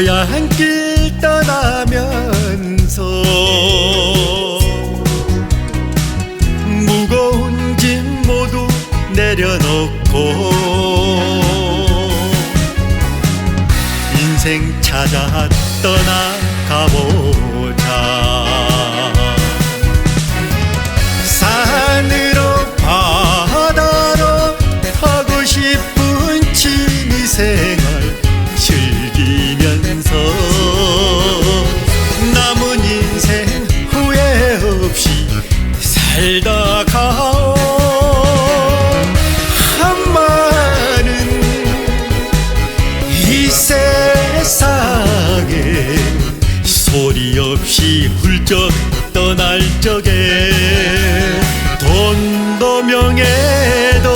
고향길 떠나면서 무거운 짐 모두 내려놓고 인생 찾아 떠나 없이 훌쩍 떠날 적에 돈도 명예도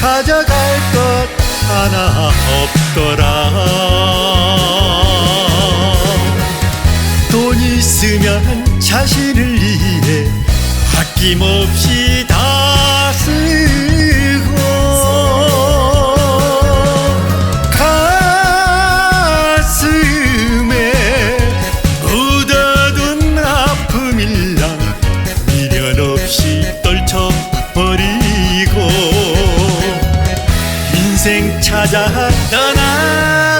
가져갈 것 하나 없더라. 돈 있으면 자신을 위해 아낌없이 인생 찾아 떠나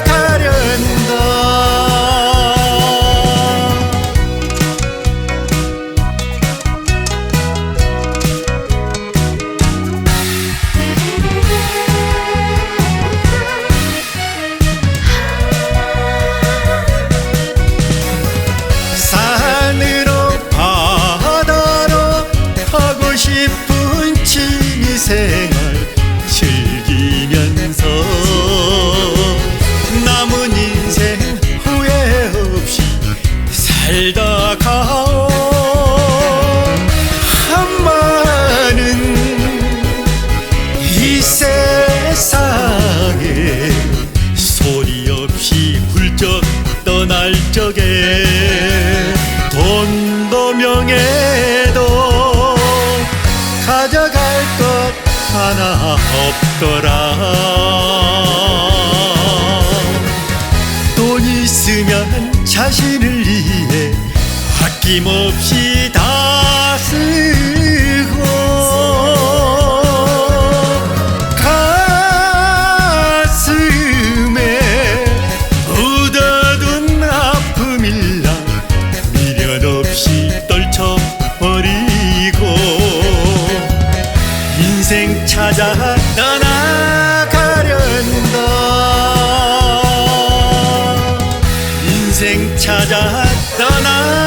떠날 적에 돈도 명예도 가져갈 것 하나 없더라. 돈 있으면 자신을 위해 아낌없이 Sana